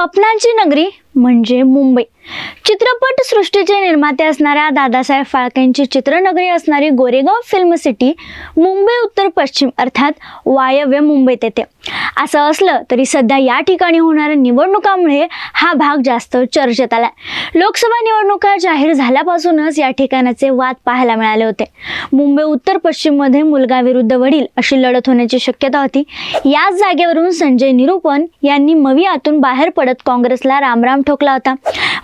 स्वप्नांची नगरी म्हणजे मुंबई. चित्रपट सृष्टीचे निर्माते असणाऱ्या दादासाहेब फाळकेंची चित्रनगरी असणारी गोरेगाव फिल्म सिटी मुंबई उत्तर पश्चिम अर्थात वायव्य मुंबईत येते. असं असलं तरी सध्या या ठिकाणी होणाऱ्या निवडणुकामुळे हा भाग जास्त चर्चेत आलाय. लोकसभा निवडणुका जाहीर झाल्यापासूनच या ठिकाणाचे वाद पाहायला मिळाले होते. मुंबई उत्तर पश्चिममध्ये मुलगा विरुद्ध वडील अशी लढत होण्याची शक्यता होती. याच जागेवरून संजय निरूपण यांनी मवियातून बाहेर पडत काँग्रेसला रामराम ठोकला होता.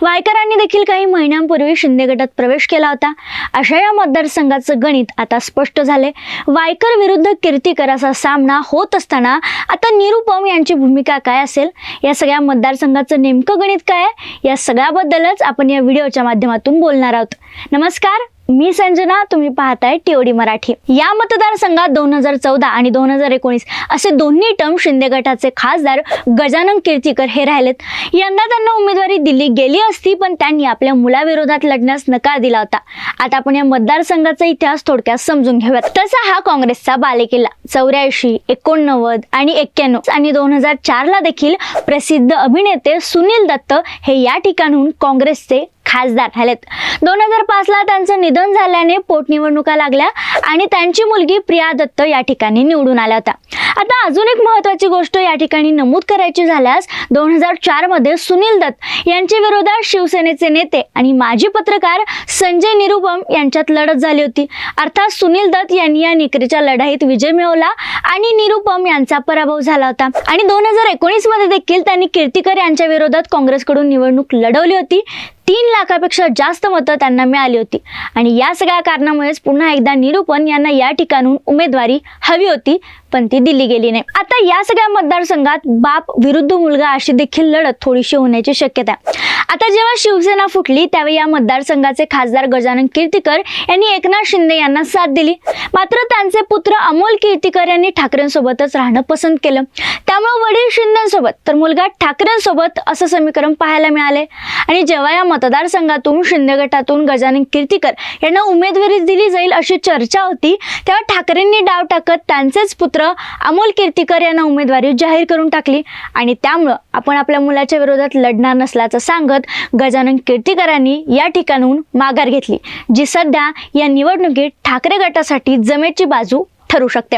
वायकरांनी देखील काही महिन्यांपूर्वी शिंदे गटात प्रवेश केला होता. अशा या मतदारसंघाचं गणित आता स्पष्ट झाले वायकर विरुद्ध कीर्तीकर असा सामना होत असताना आता निरुपम यांची भूमिका काय असेल? या सगळ्या मतदारसंघाचं नेमकं गणित काय आहे? या सगळ्याबद्दलच आपण या व्हिडिओच्या माध्यमातून बोलणार आहोत. नमस्कार. मी संजना तुम्ही पाहताय टीओडी मराठी. या मतदारसंघात दोन हजार चौदा आणि दोन हजार एकोणीस असे दोन्ही टर्म शिंदे गटाचे खासदार गजानन कीर्तीकर हे राहिलेत. यंदा त्यांना उमेदवारी दिली गेली असती पण त्यांनी आपल्या मुलाविरोधात लढण्यास नकार दिला होता. आता आपण या मतदारसंघाचा इतिहास थोडक्यात समजून घेऊयात. तसा हा काँग्रेसचा बालेकिल्ला. चौऱ्याऐंशी एकोणनव्वद आणि एक्क्याण्णव आणि दोन हजार चारला देखील प्रसिद्ध अभिनेते सुनील दत्त हे या ठिकाणहून काँग्रेसचे खासदार झालेत. दोन हजार पाचला त्यांचं निधन झाल्याने पोटनिवडणुका लागल्या आणि त्यांची मुलगी प्रिया दत्त या ठिकाणी निवडून आल्या होत्या. आता अजून एक महत्वाची गोष्ट या ठिकाणी नमूद करायची झाल्यास दोन हजार चारमध्ये सुनील दत्त यांच्या विरोधात शिवसेनेचे नेते आणि माजी पत्रकार संजय निरुपम यांच्यात लढत झाली होती. अर्थात सुनील दत्त यांनी या निकरीच्या लढाईत विजय मिळवला आणि निरुपम यांचा पराभव झाला होता. आणि दोन हजार एकोणीसमध्ये देखील त्यांनी कीर्तिकर यांच्या विरोधात काँग्रेसकडून निवडणूक लढवली होती. तीन लाखापेक्षा जास्त मतं त्यांना मिळाली होती. आणि या सगळ्या कारणामुळेच पुन्हा एकदा निरूपण यांना या ठिकाणून उमेदवारी हवी होती पण ती दिली गेली नाही. आता या सगळ्या मतदारसंघात बाप विरुद्ध मुलगा अशी देखील लढत थोडीशी होण्याची शक्यता आहे. आता जेव्हा शिवसेना फुटली त्यावेळी या मतदारसंघाचे खासदार गजानन कीर्तीकर यांनी एकनाथ शिंदे यांना साथ दिली. मात्र त्यांचे पुत्र अमोल कीर्तीकर यांनी ठाकरेंसोबतच राहणं पसंत केलं. त्यामुळे वडील शिंदेसोबत तर मुलगा ठाकरेंसोबत असं समीकरण पाहायला मिळाले. आणि जेव्हा या मतदारसंघातून शिंदे गटातून गजानन कीर्तीकर यांना उमेदवारी दिली जाईल अशी चर्चा होती तेव्हा ठाकरेंनी डाव टाकत त्यांचेच पुत्र अमोल कीर्तीकर यांना उमेदवारी जाहीर करून टाकली. आणि त्यामुळं आपण आपल्या मुलाच्या विरोधात लढणार नसल्याचं सांगत गजानन कीर्तीकरांनी या ठिकाणून माघार घेतली जी सध्या या निवडणुकीत ठाकरे गटासाठी जमेची बाजू ठरू शकते.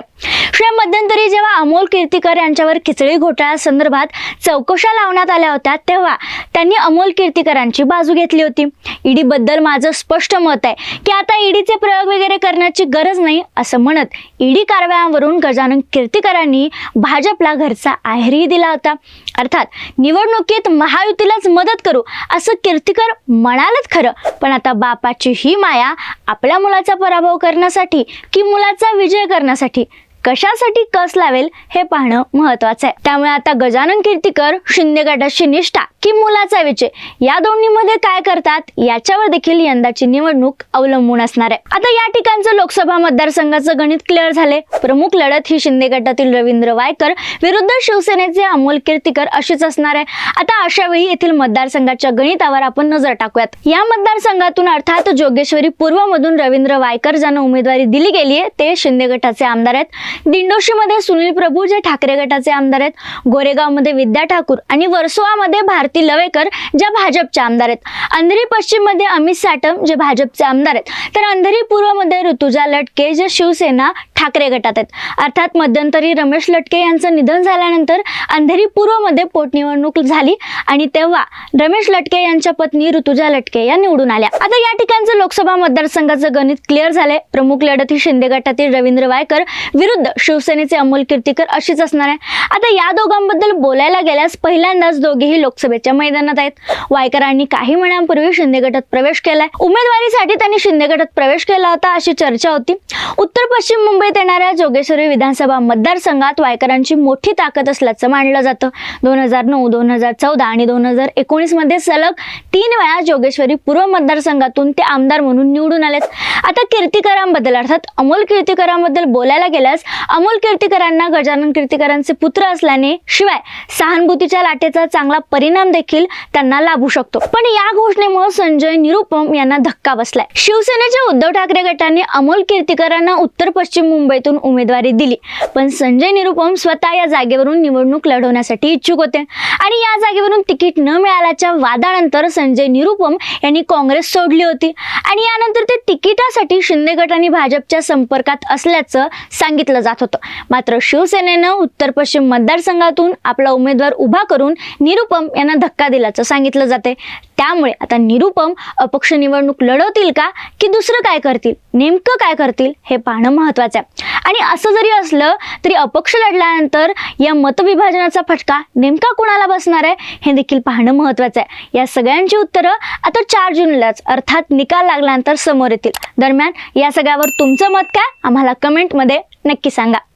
शिवाय मध्यंतरी जेव्हा अमोल कीर्तीकर यांच्यावर खिचडी घोटाळ्या संदर्भात चौकशा लावण्यात आल्या होत्या तेव्हा त्यांनी अमोल कीर्तीकरांची बाजू घेतली होती. ईडी बद्दल माझं स्पष्ट मत आहे की आता ईडीचे प्रयोग वगैरे करण्याची गरज नाही असं म्हणत ईडी कारवायांवरून गजानन कीर्तीकरांनी भाजपला घरचा आहेरही दिला होता. अर्थात निवडणुकीत महायुतीलाच मदत करू असं कीर्तीकर म्हणालच खरं पण आता बापाची ही माया आपल्या मुलाचा पराभव करण्यासाठी की मुलाचा विजय करण्यासाठी कशासाठी कस लावेल हे पाहणं महत्वाचं आहे. त्यामुळे आता गजानन कीर्तीकर शिंदे गटाची निष्ठा की मुलाचा विजय या दोन्हीमध्ये काय करतात याच्यावर देखील यंदाची निवडणूक अवलंबून असणार आहे. आता या ठिकाणचं लोकसभा मतदारसंघाचं गणित क्लिअर झाले. प्रमुख लढत ही शिंदे गटातील रवींद्र वायकर विरुद्ध शिवसेनेचे अमोल कीर्तीकर अशीच असणार आहे. आता अशा वेळी येथील मतदारसंघाच्या गणितावर आपण नजर टाकूयात. या मतदारसंघातून अर्थात जोगेश्वरी पूर्वमधून रवींद्र वायकर ज्यांना उमेदवारी दिली गेली आहे ते शिंदे गटाचे आमदार आहेत. दिंडोशीमध्ये सुनील प्रभू जे ठाकरे गटाचे आमदार आहेत गोरेगावमध्ये विद्या ठाकूर आणि वर्सोवामध्ये भारती लवेकर ज्या भाजपच्या आमदार आहेत. अंधेरी पश्चिममध्ये अमित साटम जे भाजपचे आमदार आहेत. तर अंधेरी पूर्वमध्ये ऋतुजा लटके जे शिवसेना ठाकरे गटात आहेत. अर्थात मध्यंतरी रमेश लटके यांचं निधन झाल्यानंतर अंधेरी पूर्वमध्ये पोटनिवडणूक झाली आणि तेव्हा रमेश लटके यांच्या पत्नी ऋतुजा लटके या निवडून आल्या. आता या ठिकाणचं लोकसभा मतदारसंघाचं गणित क्लिअर झालंय. प्रमुख लढत ही शिंदे गटातील रवींद्र वायकर विरुद्ध शिवसेनेचे अमोल कीर्तीकर अशीच असणार आहे. आता या दोघांबद्दल बोलायला गेल्यास पहिल्यांदाच दोघेही लोकसभेच्या मैदानात आहेत. वायकरांनी काही महिन्यांपूर्वी शिंदे गटात प्रवेश केलाय. उमेदवारीसाठी त्यांनी शिंदे गटात प्रवेश केला होता अशी चर्चा होती. उत्तर पश्चिम मुंबईत येणाऱ्या जोगेश्वरी विधानसभा मतदारसंघात वायकरांची मोठी ताकद असल्याचं मानलं जातं. दोन हजार नऊ दोन हजार चौदा आणि दोन हजार एकोणीसमध्ये सलग तीन वेळा जोगेश्वरी पूर्व मतदारसंघातून ते आमदार म्हणून निवडून आलेत. आता कीर्तिकरांबद्दल अर्थात अमोल कीर्तिकरांबद्दल बोलायला गेल्यास अमोल कीर्तीकरांना गजानन कीर्तीकरांचे पुत्र असल्याने शिवाय सहानुभूतीच्या लाटेचा चांगला परिणाम देखील त्यांना लाभू शकतो. पण या घोषणेमुळे संजय निरुपम यांना धक्का बसलाय. शिवसेनेच्या उद्धव ठाकरे गटाने अमोल कीर्तीकरांना उत्तर पश्चिम मुंबईतून उमेदवारी दिली. पण संजय निरुपम स्वतः या जागेवरून निवडणूक लढवण्यासाठी इच्छुक होते. आणि या जागेवरून तिकीट न मिळाल्याच्या वादानंतर संजय निरुपम यांनी काँग्रेस सोडली होती. आणि यानंतर ते तिकिटासाठी शिंदे गट आणि भाजपच्या संपर्कात असल्याचं सांगितलं जात होतं. मात्र शिवसेनेनं उत्तर पश्चिम मतदारसंघातून आपला उमेदवार उभा करून निरुपम यांना धक्का दिल्याचं सांगितलं जाते त्यामुळे आता निरुपम अपक्ष निवडणूक लढवतील का की दुसरं काय करतील? नेमकं काय करतील? हे पाहणं महत्वाचं आहे. आणि असं जरी असलं तरी अपक्ष लढल्यानंतर या मतविभाजनाचा फटका नेमका कोणाला बसणार आहे? हे देखील पाहणं महत्वाचं आहे. या सगळ्यांची उत्तरं आता चार जूनलाच अर्थात निकाल लागल्यानंतर समोर येतील. दरम्यान या सगळ्यावर तुमचं मत काय? आम्हाला कमेंटमध्ये नक्की सांगा.